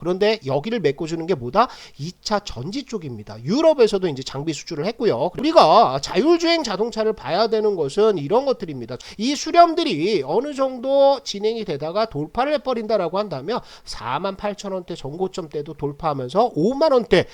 그런데 여기를 메꿔주는 게 뭐다? 2차 전지 쪽입니다. 유럽에서도 이제 장비 수출을 했고요. 우리가 자율주행 자동차를 봐야 되는 것은 이런 것들입니다. 이 수렴들이 어느 정도 진행이 되다가 돌파를 해버린다라고 한다면 4만 8천 원대 전고점대도 돌파하면서 5만 원대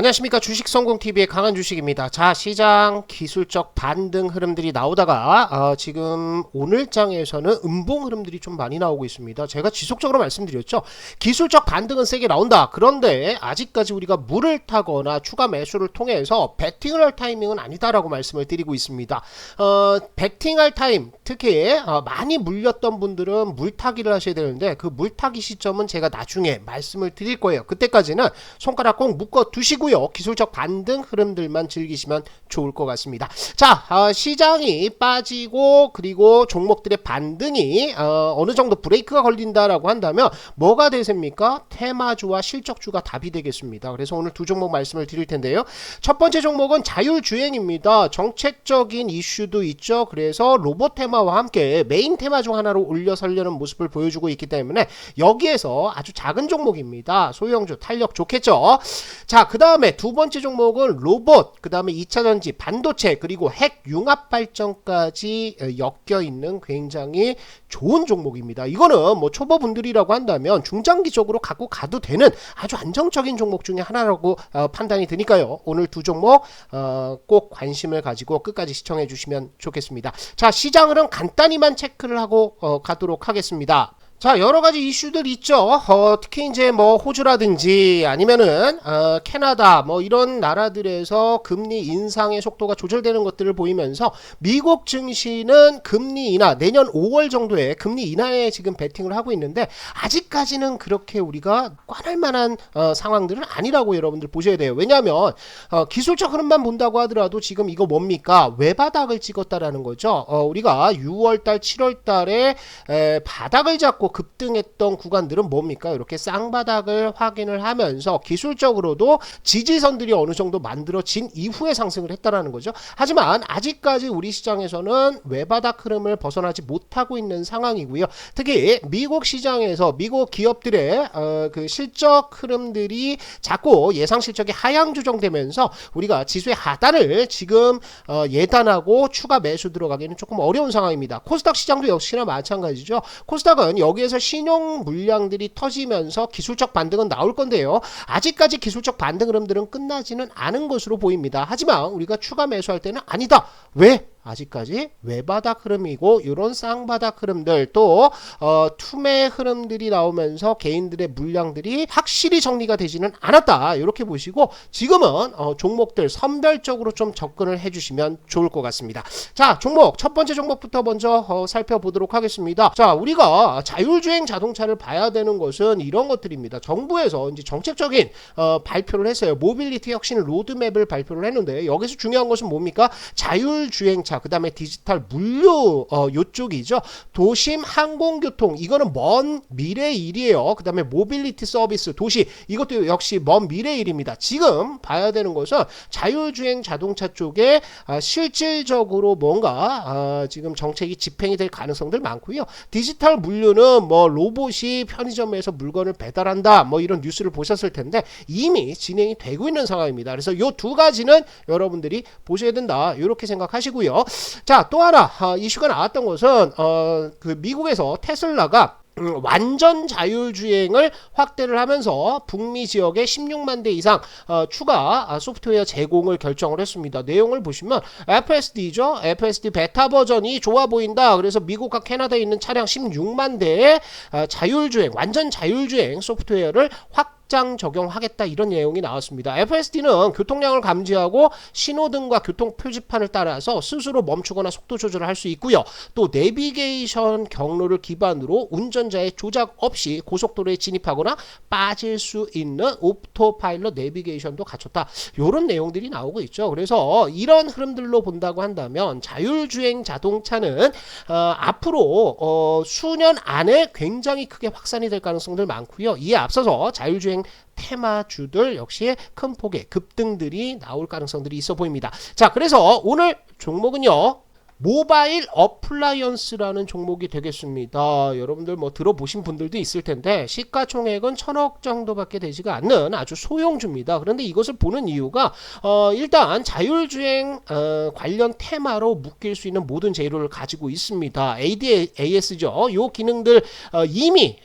안녕하십니까 주식성공TV의 강한 주식입니다. 자 시장 기술적 반등 흐름들이 나오다가 어, 지금 오늘장에서는 음봉 흐름들이 좀 많이 나오고 있습니다. 제가 지속적으로 말씀드렸죠. 기술적 반등은 세게 나온다. 그런데 아직까지 우리가 물을 타거나 추가 매수를 통해서 베팅을 할 타이밍은 아니다라고 말씀을 드리고 있습니다. 어, 베팅할 타임 특히 어, 많이 물렸던 분들은 물타기를 하셔야 되는데 그 물타기 시점은 제가 나중에 말씀을 드릴 거예요. 그때까지는 손가락 꼭 묶어 두시고 요. 기술적 반등 흐름들만 즐기시면 좋을 것 같습니다. 자, 어, 시장이 빠지고 그리고 종목들의 반등이 어, 느 정도 브레이크가 걸린다라고 한다면 뭐가 대세입니까? 테마주와 실적주가 답이 되겠습니다. 그래서 오늘 두 종목 말씀을 드릴 텐데요. 첫 번째 종목은 자율주행입니다. 정책적인 이슈도 있죠. 그래서 로봇 테마와 함께 메인 테마 중 하나로 올려서려는 모습을 보여주고 있기 때문에 여기에서 아주 작은 종목입니다. 소형주 탄력 좋겠죠. 자, 그 다음 에 두 번째 종목은 로봇, 그 다음에 2차 전지, 반도체, 그리고 핵 융합 발전까지 어, 엮여 있는 굉장히 좋은 종목입니다. 이거는 뭐 초보분들이라고 한다면 중장기적으로 갖고 가도 되는 아주 안정적인 종목 중에 하나라고 어, 판단이 드니까요. 오늘 두 종목 어, 꼭 관심을 가지고 끝까지 시청해 주시면 좋겠습니다. 자, 시장 흐름 간단히만 체크를 하고 어, 가도록 하겠습니다. 자 여러 가지 이슈들 있죠. 어, 특히 이제 뭐 호주라든지 아니면은 어, 캐나다 뭐 이런 나라들에서 금리 인상의 속도가 조절되는 것들을 보이면서 미국 증시는 금리 인하 내년 5월 정도에 금리 인하에 지금 베팅을 하고 있는데 아직까지는 그렇게 우리가 꽈날 만한 어, 상황들은 아니라고 여러분들 보셔야 돼요. 왜냐하면 어, 기술적 흐름만 본다고 하더라도 지금 이거 뭡니까 외바닥을 찍었다라는 거죠. 어, 우리가 6월달, 7월달에 에, 바닥을 잡고 급등했던 구간들은 뭡니까? 이렇게 쌍바닥을 확인을 하면서 기술적으로도 지지선들이 어느 정도 만들어진 이후에 상승을 했다라는 거죠. 하지만 아직까지 우리 시장에서는 외바닥 흐름을 벗어나지 못하고 있는 상황이고요. 특히 미국 시장에서 미국 기업들의 어, 그 실적 흐름들이 자꾸 예상 실적이 하향 조정되면서 우리가 지수의 하단을 지금 어, 예단하고 추가 매수 들어가기는 조금 어려운 상황입니다. 코스닥 시장도 역시나 마찬가지죠. 코스닥은 여기 여기에서 신용 물량들이 터지면서 기술적 반등은 나올 건데요. 아직까지 기술적 반등 흐름들은 끝나지는 않은 것으로 보입니다. 하지만 우리가 추가 매수할 때는 아니다. 왜? 아직까지 외바닥 흐름이고 이런 쌍바닥 흐름들 또 어, 투매 흐름들이 나오면서 개인들의 물량들이 확실히 정리가 되지는 않았다. 이렇게 보시고 지금은 어, 종목들 선별적으로 좀 접근을 해주시면 좋을 것 같습니다. 자 종목. 첫 번째 종목부터 먼저 어, 살펴보도록 하겠습니다. 자 우리가 자율주행 자동차를 봐야 되는 것은 이런 것들입니다. 정부에서 이제 정책적인 어, 발표를 했어요. 모빌리티 혁신 로드맵을 발표를 했는데 여기서 중요한 것은 뭡니까? 자율주행 자동차, 그 다음에 디지털 물류 어, 요쪽이죠. 도심 항공교통 이거는 먼 미래 일이에요. 그 다음에 모빌리티 서비스 도시 이것도 역시 먼 미래 일입니다. 지금 봐야 되는 것은 자율주행 자동차 쪽에 아, 실질적으로 뭔가 아, 지금 정책이 집행이 될 가능성들 많고요. 디지털 물류는 뭐 로봇이 편의점에서 물건을 배달한다 뭐 이런 뉴스를 보셨을 텐데 이미 진행이 되고 있는 상황입니다. 그래서 요 두 가지는 여러분들이 보셔야 된다 이렇게 생각하시고요. 자, 또 하나 어, 이슈가 나왔던 것은 어, 그 미국에서 테슬라가 음, 완전 자율주행을 확대를 하면서 북미 지역에 16만 대 이상 어, 추가 아, 소프트웨어 제공을 결정을 했습니다. 내용을 보시면 FSD죠. FSD 베타 버전이 좋아 보인다. 그래서 미국과 캐나다에 있는 차량 16만 대의 어, 자율주행, 완전 자율주행 소프트웨어를 확 확장 적용하겠다 이런 내용이 나왔습니다. FSD는 교통량을 감지하고 신호등과 교통 표지판을 따라서 스스로 멈추거나 속도 조절을 할 수 있고요. 또 내비게이션 경로를 기반으로 운전자의 조작 없이 고속도로에 진입하거나 빠질 수 있는 오토파일럿 내비게이션도 갖췄다. 이런 내용들이 나오고 있죠. 그래서 이런 흐름들로 본다고 한다면 자율주행 자동차는 어, 앞으로 어, 수년 안에 굉장히 크게 확산이 될 가능성들 많고요. 이에 앞서서 자율주행 테마주들 역시 큰 폭의 급등들이 나올 가능성들이 있어 보입니다. 자, 그래서 오늘 종목은요. 모바일 어플라이언스라는 종목이 되겠습니다. 여러분들 뭐 들어보신 분들도 있을 텐데 시가총액은 천억 정도밖에 되지가 않는 아주 소형주입니다. 그런데 이것을 보는 이유가 어, 일단 자율주행 어, 관련 테마로 묶일 수 있는 모든 재료를 가지고 있습니다. ADAS죠. 요 기능들 어, 이미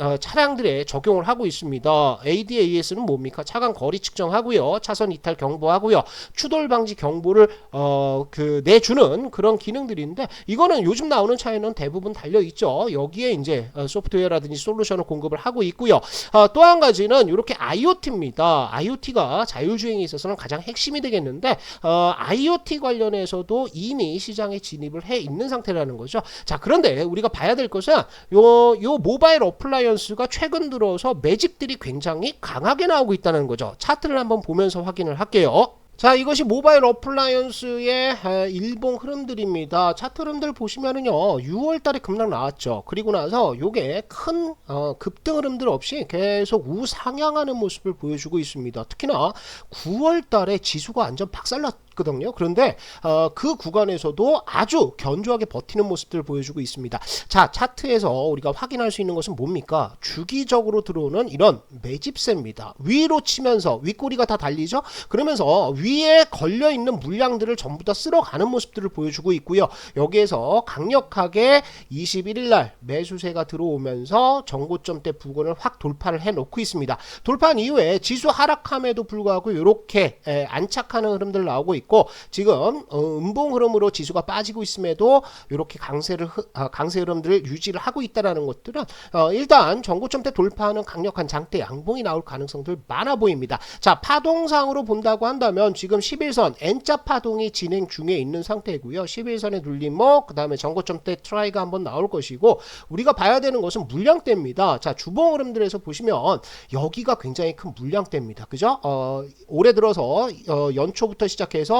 어, 차량들에 적용을 하고 있습니다. ADAS는 뭡니까? 차간 거리 측정하고요, 차선 이탈 경보하고요, 추돌 방지 경보를 어, 그 내주는 그런 기능들인데 이거는 요즘 나오는 차에는 대부분 달려 있죠. 여기에 이제 어, 소프트웨어라든지 솔루션을 공급을 하고 있고요. 어, 또한 가지는 이렇게 IoT입니다. IoT가 자율주행에 있어서는 가장 핵심이 되겠는데 어, IoT 관련해서도 이미 시장에 진입을 해 있는 상태라는 거죠. 자 그런데 우리가 봐야 될 것은 요, 요 모바일 어플라이언스가 최근 들어서 매집들이 굉장히 강하게 나오고 있다는 거죠. 차트를 한번 보면서 확인을 할게요. 자, 이것이 모바일 어플라이언스의 에, 일봉 흐름들입니다. 차트 흐름들 보시면은요, 6월 달에 급락 나왔죠. 그리고 나서 요게 큰 어, 급등 흐름들 없이 계속 우상향하는 모습을 보여주고 있습니다. 특히나 9월 달에 지수가 완전 박살났 거든요. 그런데 어, 그 구간에서도 아주 견조하게 버티는 모습들을 보여주고 있습니다. 자, 차트에서 우리가 확인할 수 있는 것은 뭡니까? 주기적으로 들어오는 이런 매집세입니다. 위로 치면서 윗꼬리가 다 달리죠? 그러면서 위에 걸려 있는 물량들을 전부 다 쓸어가는 모습들을 보여주고 있고요. 여기에서 강력하게 21일 날 매수세가 들어오면서 정고점 대 부근을 확 돌파를 해 놓고 있습니다. 돌파한 이후에 지수 하락함에도 불구하고 이렇게 안착하는 흐름들 나오고 있고 지금 어, 음봉 흐름으로 지수가 빠지고 있음에도 이렇게 강세를 흐- 아, 강세 흐름들을 유지를 하고 있다라는 것들은 어, 일단 정고점대 돌파하는 강력한 장대 양봉이 나올 가능성들 많아 보입니다. 자 파동상으로 본다고 한다면 지금 11선 N자 파동이 진행 중에 있는 상태고요. 11선에 눌림목 그다음에 정고점대 트라이가 한번 나올 것이고 우리가 봐야 되는 것은 물량대입니다. 자 주봉 흐름들에서 보시면 여기가 굉장히 큰 물량대입니다. 그죠? 어, 올해 들어서 어, 연초부터 시작해서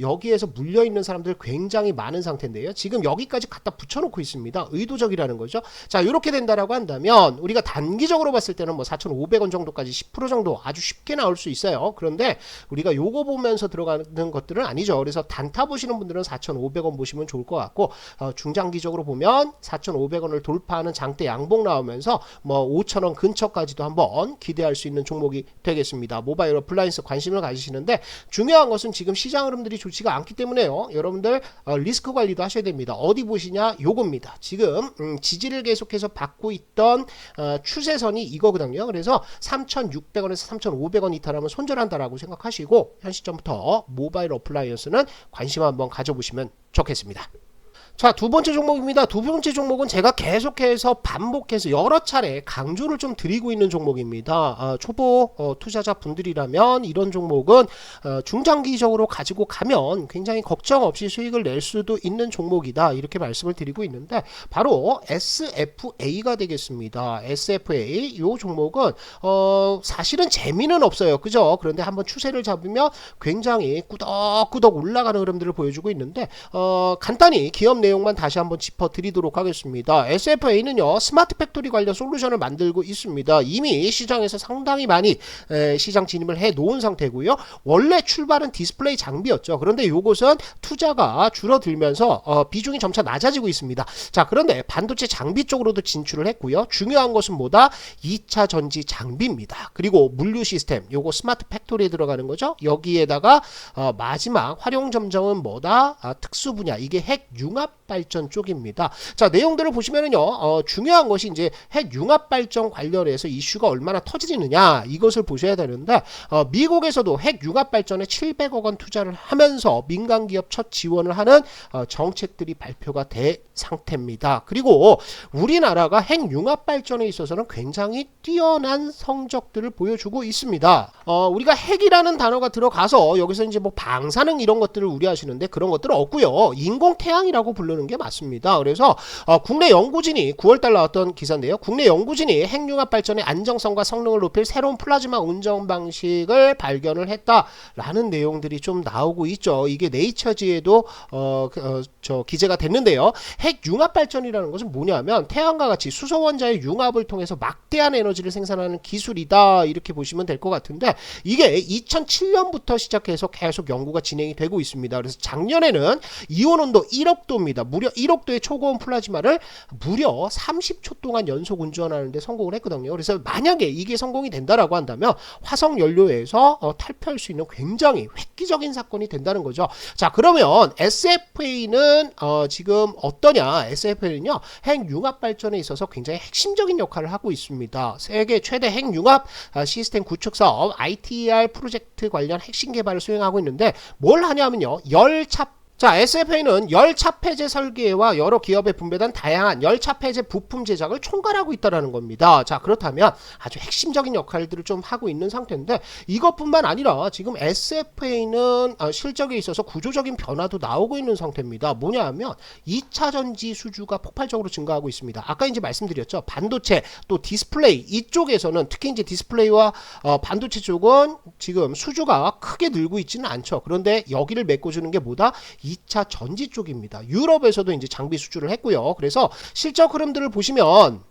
여기에서 물려 있는 사람들 굉장히 많은 상태인데요. 지금 여기까지 갖다 붙여놓고 있습니다. 의도적이라는 거죠. 자 이렇게 된다라고 한다면 우리가 단기적으로 봤을 때는 뭐 4,500원 정도까지 10% 정도 아주 쉽게 나올 수 있어요. 그런데 우리가 요거 보면서 들어가는 것들은 아니죠. 그래서 단타 보시는 분들은 4,500원 보시면 좋을 것 같고 어, 중장기적으로 보면 4,500원을 돌파하는 장대 양봉 나오면서 뭐 5,000원 근처까지도 한번 기대할 수 있는 종목이 되겠습니다. 모바일 어플라이언스 관심을 가지시는데 중요한 것은 지금 시장 흐름들이 좋지가 않기 때문에요. 여러분들 어, 리스크 관리도 하셔야 됩니다. 어디 보시냐? 요겁니다. 지금 음, 지지를 계속해서 받고 있던 어, 추세선이 이거거든요. 그래서 3,600원에서 3,500원 이탈하면 손절한다라고 생각하시고 현 시점부터 모바일 어플라이언스는 관심 한번 가져보시면 좋겠습니다. 자, 두 번째 종목입니다. 두 번째 종목은 제가 계속해서 반복해서 여러 차례 강조를 좀 드리고 있는 종목입니다. 아, 초보 어, 투자자 분들이라면 이런 종목은 어, 중장기적으로 가지고 가면 굉장히 걱정 없이 수익을 낼 수도 있는 종목이다. 이렇게 말씀을 드리고 있는데 바로 SFA가 되겠습니다. SFA 이 종목은 어, 사실은 재미는 없어요. 그죠? 그런데 한번 추세를 잡으면 굉장히 꾸덕꾸덕 올라가는 흐름들을 보여주고 있는데 어, 간단히 기업 내 용만 다시 한번 짚어드리도록 하겠습니다. SFA는요 스마트 팩토리 관련 솔루션을 만들고 있습니다. 이미 시장에서 상당히 많이 에, 시장 진입을 해 놓은 상태고요. 원래 출발은 디스플레이 장비였죠. 그런데 이곳은 투자가 줄어들면서 어, 비중이 점차 낮아지고 있습니다. 자 그런데 반도체 장비 쪽으로도 진출을 했고요. 중요한 것은 뭐다? 2차 전지 장비입니다. 그리고 물류 시스템 요거 스마트 팩토리에 들어가는 거죠. 여기에다가 어, 마지막 활용 점정은 뭐다? 아, 특수 분야 이게 핵 융합 발전 쪽입니다. 자 내용들을 보시면은요 어, 중요한 것이 이제 핵 융합 발전 관련해서 이슈가 얼마나 터지느냐 이것을 보셔야 되는데 어, 미국에서도 핵 융합 발전에 700억 원 투자를 하면서 민간 기업 첫 지원을 하는 어, 정책들이 발표가 된 상태입니다. 그리고 우리나라가 핵 융합 발전에 있어서는 굉장히 뛰어난 성적들을 보여주고 있습니다. 어, 우리가 핵이라는 단어가 들어가서 여기서 이제 뭐 방사능 이런 것들을 우려하시는데 그런 것들은 없고요. 인공 태양이라고 부르는 게 맞습니다. 그래서 어, 국내 연구진이 9월달 나왔던 기사인데요. 국내 연구진이 핵융합 발전의 안정성과 성능을 높일 새로운 플라즈마 운전 방식을 발견을 했다라는 내용들이 좀 나오고 있죠. 이게 네이처지에도 어, 그, 어, 저 기재가 됐는데요. 핵융합 발전이라는 것은 뭐냐면 태양과 같이 수소 원자의 융합을 통해서 막대한 에너지를 생산하는 기술이다 이렇게 보시면 될 것 같은데 이게 2007년부터 시작해서 계속 연구가 진행이 되고 있습니다. 그래서 작년에는 이온 온도 1억 도입니다. 무려 1억 도의 초고온 플라즈마를 무려 30초 동안 연속 운전하는데 성공을 했거든요. 그래서 만약에 이게 성공이 된다라고 한다면 화석 연료에서 어, 탈피할 수 있는 굉장히 획기적인 사건이 된다는 거죠. 자 그러면 SFA는 어, 지금 어떠냐? SFA는요 핵융합 발전에 있어서 굉장히 핵심적인 역할을 하고 있습니다. 세계 최대 핵융합 아, 시스템 구축 사업 ITER 프로젝트 관련 핵심 개발을 수행하고 있는데 뭘 하냐면요 열차 자, SFA는 열차 폐제 설계와 여러 기업에 분배된 다양한 열차 폐제 부품 제작을 총괄하고 있다라는 겁니다. 자, 그렇다면 아주 핵심적인 역할들을 좀 하고 있는 상태인데 이것뿐만 아니라 지금 SFA는 어, 실적에 있어서 구조적인 변화도 나오고 있는 상태입니다. 뭐냐 하면 2차 전지 수주가 폭발적으로 증가하고 있습니다. 아까 이제 말씀드렸죠. 반도체 또 디스플레이 이쪽에서는 특히 이제 디스플레이와 어, 반도체 쪽은 지금 수주가 크게 늘고 있지는 않죠. 그런데 여기를 메꿔주는 게 뭐다? 2차 전지 쪽입니다. 유럽에서도 이제 장비 수주를 했고요. 그래서 실적 흐름들을 보시면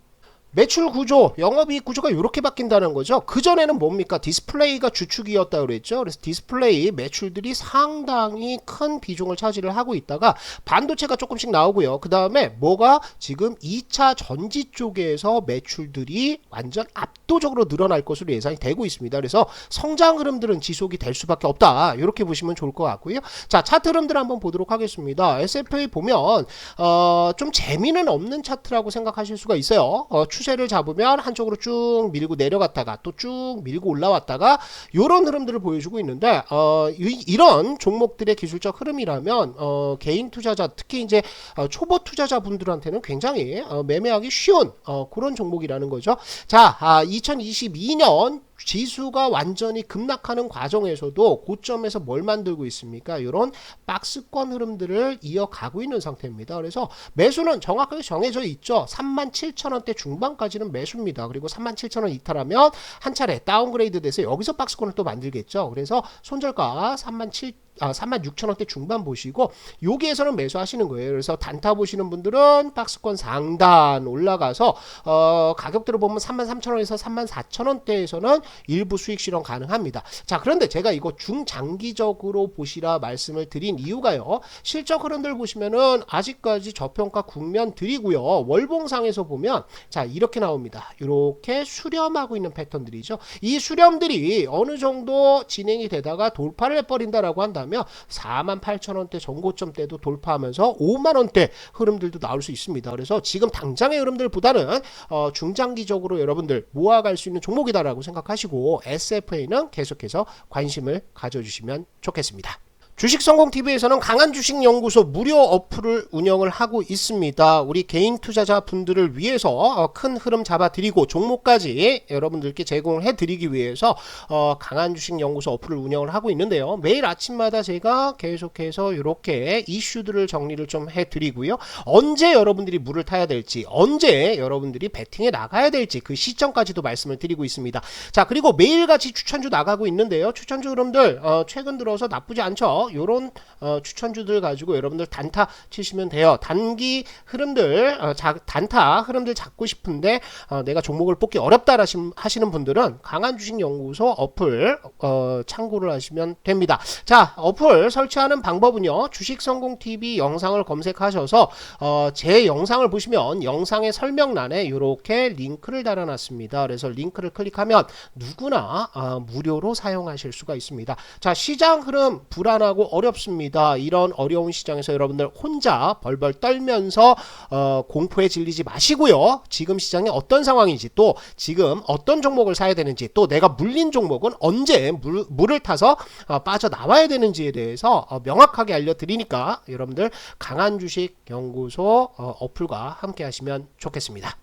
매출 구조, 영업이익 구조가 이렇게 바뀐다는 거죠. 그전에는 뭡니까? 디스플레이가 주축이었다 그랬죠. 그래서 디스플레이 매출들이 상당히 큰 비중을 차지를 하고 있다가 반도체가 조금씩 나오고요. 그 다음에 뭐가 지금 2차 전지 쪽에서 매출들이 완전 압도적으로 늘어날 것으로 예상이 되고 있습니다. 그래서 성장 흐름들은 지속이 될 수밖에 없다. 이렇게 보시면 좋을 것 같고요. 자, 차트 흐름들 한번 보도록 하겠습니다. SFA 보면 어, 좀 재미는 없는 차트라고 생각하실 수가 있어요. 어, 추세를 잡으면 한쪽으로 쭉 밀고 내려갔다가 또 쭉 밀고 올라왔다가 이런 흐름들을 보여주고 있는데 어, 이, 런 종목들의 기술적 흐름이라면 어, 개인 투자자 특히 이제 어, 초보 투자자 분들한테는 굉장히 어, 매매하기 쉬운 어, 그런 종목이라는 거죠. 자, 아, 2022년 지수가 완전히 급락하는 과정에서도 고점에서 뭘 만들고 있습니까? 이런 박스권 흐름들을 이어가고 있는 상태입니다. 그래서 매수는 정확하게 정해져 있죠. 37,000원대 중반까지는 매수입니다. 그리고 37,000원 이탈하면 한 차례 다운그레이드 돼서 여기서 박스권을 또 만들겠죠. 그래서 손절가 37,000 아, 36,000원대 중반 보시고 여기에서는 매수하시는 거예요. 그래서 단타 보시는 분들은 박스권 상단 올라가서 어, 가격대로 보면 33,000원에서 34,000원대에서는 일부 수익 실현 가능합니다. 자, 그런데 제가 이거 중장기적으로 보시라 말씀을 드린 이유가요. 실적 흐름들 보시면은 아직까지 저평가 국면 드리고요. 월봉상에서 보면 자, 이렇게 나옵니다. 이렇게 수렴하고 있는 패턴들이죠. 이 수렴들이 어느 정도 진행이 되다가 돌파를 해버린다라고 한다면 하면 4만 8천 원대 전고점 때도 돌파하면서 5만 원대 흐름들도 나올 수 있습니다. 그래서 지금 당장의 흐름들보다는 어, 중장기적으로 여러분들 모아갈 수 있는 종목이다라고 생각하시고 SFA는 계속해서 관심을 가져주시면 좋겠습니다. 주식성공TV에서는 강한 주식연구소 무료 어플을 운영을 하고 있습니다. 우리 개인 투자자 분들을 위해서 어, 큰 흐름 잡아드리고 종목까지 여러분들께 제공을 해드리기 위해서 어, 강한 주식연구소 어플을 운영을 하고 있는데요. 매일 아침마다 제가 계속해서 이렇게 이슈들을 정리를 좀 해드리고요. 언제 여러분들이 물을 타야 될지, 언제 여러분들이 배팅에 나가야 될지 그 시점까지도 말씀을 드리고 있습니다. 자 그리고 매일같이 추천주 나가고 있는데요. 추천주 여러분들 어, 최근 들어서 나쁘지 않죠. 요런 어, 추천주들 가지고 여러분들 단타 치시면 돼요. 단기 흐름들 어, 자, 단타 흐름들 잡고 싶은데 어, 내가 종목을 뽑기 어렵다 하시는 분들은 강한 주식 연구소 어플 어, 참고를 하시면 됩니다. 자, 어플 설치하는 방법은요. 주식 성공 TV 영상을 검색하셔서 어, 제 영상을 보시면 영상의 설명란에 이렇게 링크를 달아놨습니다. 그래서 링크를 클릭하면 누구나 어, 무료로 사용하실 수가 있습니다. 자, 시장 흐름 불안하고 하고 어렵습니다. 이런 어려운 시장에서 여러분들 혼자 벌벌 떨면서 어, 공포에 질리지 마시고요. 지금 시장이 어떤 상황인지 또 지금 어떤 종목을 사야 되는지 또 내가 물린 종목은 언제 물, 물을 타서 어, 빠져나와야 되는지에 대해서 어, 명확하게 알려드리니까 여러분들 강한 주식 연구소 어, 어플과 함께 하시면 좋겠습니다.